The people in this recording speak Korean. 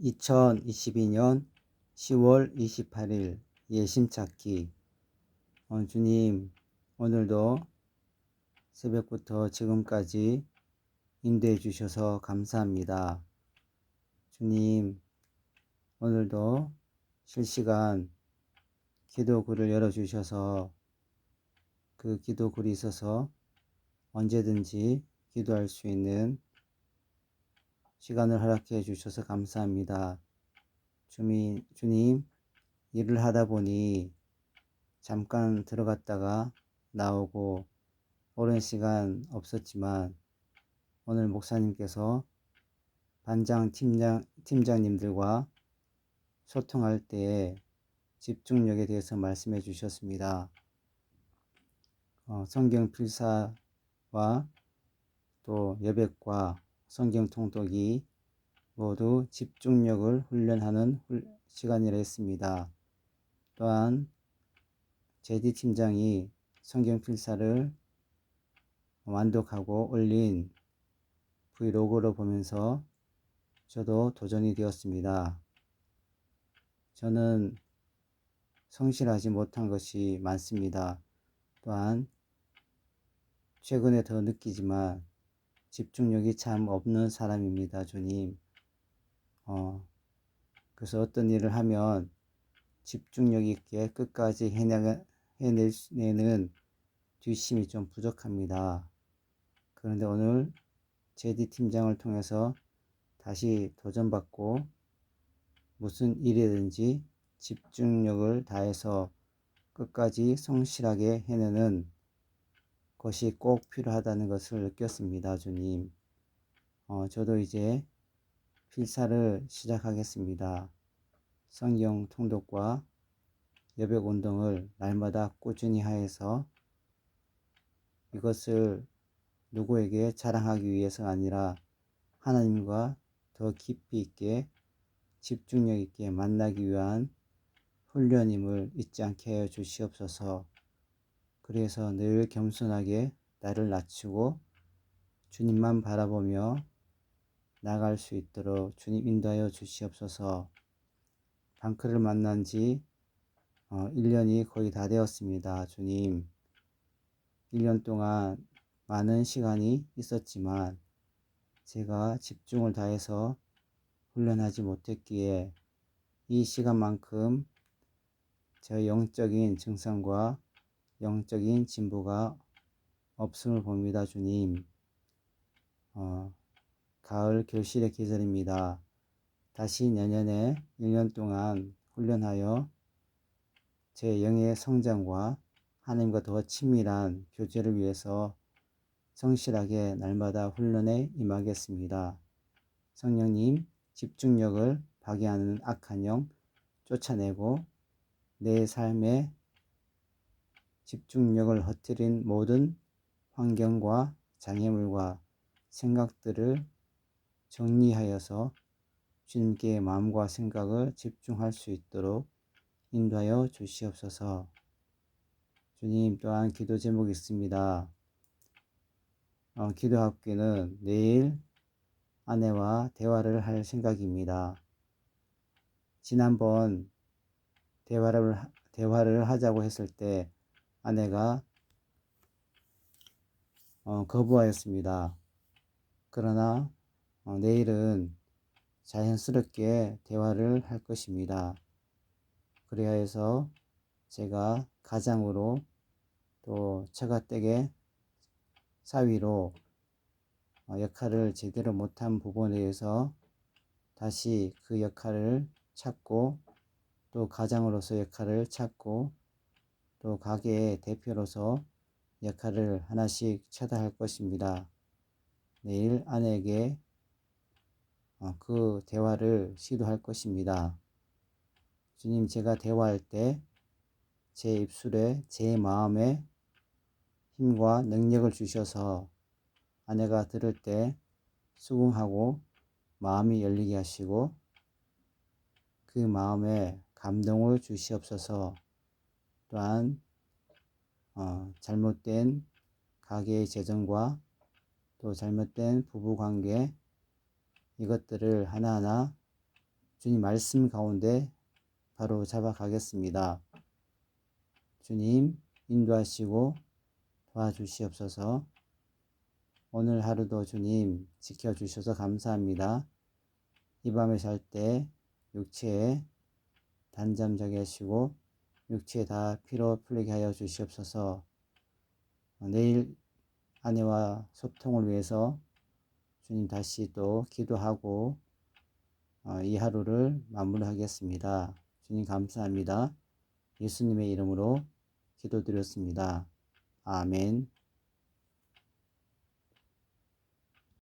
2022년 10월 28일 예심 찾기 어, 주님 오늘도 새벽부터 지금까지 인도해 주셔서 감사합니다. 주님 오늘도 실시간 기도글을 열어주셔서 그 기도글이 있어서 언제든지 기도할 수 있는 시간을 허락해 주셔서 감사합니다. 주님, 주님, 일을 하다 보니 잠깐 들어갔다가 나오고 오랜 시간 없었지만 오늘 목사님께서 반장 팀장, 팀장님들과 소통할 때에 집중력에 대해서 말씀해 주셨습니다. 어, 성경 필사와 또 여백과 성경 통독이 모두 집중력을 훈련하는 시간이라 했습니다. 또한 제디 팀장이 성경 필사를 완독하고 올린 브이로그로 보면서 저도 도전이 되었습니다. 저는 성실하지 못한 것이 많습니다. 또한 최근에 더 느끼지만 집중력이 참 없는 사람입니다, 주님. 어, 그래서 어떤 일을 하면 집중력 있게 끝까지 해내, 해내는 뒷심이 좀 부족합니다. 그런데 오늘 제디 팀장을 통해서 다시 도전받고 무슨 일이든지 집중력을 다해서 끝까지 성실하게 해내는 것이 꼭 필요하다는 것을 느꼈습니다, 주님. 어, 저도 이제 필사를 시작하겠습니다. 성경 통독과 여백 운동을 날마다 꾸준히 하여서 이것을 누구에게 자랑하기 위해서가 아니라 하나님과 더 깊이 있게 집중력 있게 만나기 위한 훈련임을 잊지 않게 하여 주시옵소서. 그래서 늘 겸손하게 나를 낮추고 주님만 바라보며 나갈 수 있도록 주님 인도하여 주시옵소서. 방크를 만난 지 1년이 어, 거의 다 되었습니다. 주님. 1년 동안 많은 시간이 있었지만 제가 집중을 다해서 훈련하지 못했기에 이 시간만큼 저 영적인 증상과 영적인 진보가 없음을 봅니다, 주님. 어, 가을 결실의 계절입니다. 다시 내년에 1년 동안 훈련하여 제 영의 성장과 하나님과 더 친밀한 교제를 위해서 성실하게 날마다 훈련에 임하겠습니다. 성령님, 집중력을 파괴하는 악한 영 쫓아내고 내 삶에 집중력을 헛뜨린 모든 환경과 장애물과 생각들을 정리하여서 주님께 마음과 생각을 집중할 수 있도록 인도하여 주시옵소서. 주님 또한 기도 제목이 있습니다. 어, 기도 학교는 내일 아내와 대화를 할 생각입니다. 지난번 대화를, 대화를 하자고 했을 때 아내가 어, 거부하였습니다. 그러나 어, 내일은 자연스럽게 대화를 할 것입니다. 그래야 해서 제가 가장으로 또 처가댁의 사위로 어, 역할을 제대로 못한 부분에 대해서 다시 그 역할을 찾고 또 가장으로서 역할을 찾고 또 가게의 대표로서 역할을 하나씩 찾아할 것입니다. 내일 아내에게 어, 그 대화를 시도할 것입니다. 주님, 제가 대화할 때 제 입술에 제 마음에 힘과 능력을 주셔서 아내가 들을 때 수긍하고 마음이 열리게 하시고 그 마음에 감동을 주시옵소서 또한 어, 잘못된 가게의 재정과 또 잘못된 부부관계 이것들을 하나하나 주님 말씀 가운데 바로 잡아가겠습니다. 주님 인도하시고 도와주시옵소서. 오늘 하루도 주님 지켜주셔서 감사합니다. 이 밤에 잘 때 육체에 단잠 자게 하시고 육체에 다 피로 풀리게 하여 주시옵소서. 내일 아내와 소통을 위해서 주님 다시 또 기도하고 어, 이 하루를 마무리하겠습니다. 주님 감사합니다. 예수님의 이름으로 기도드렸습니다. 아멘.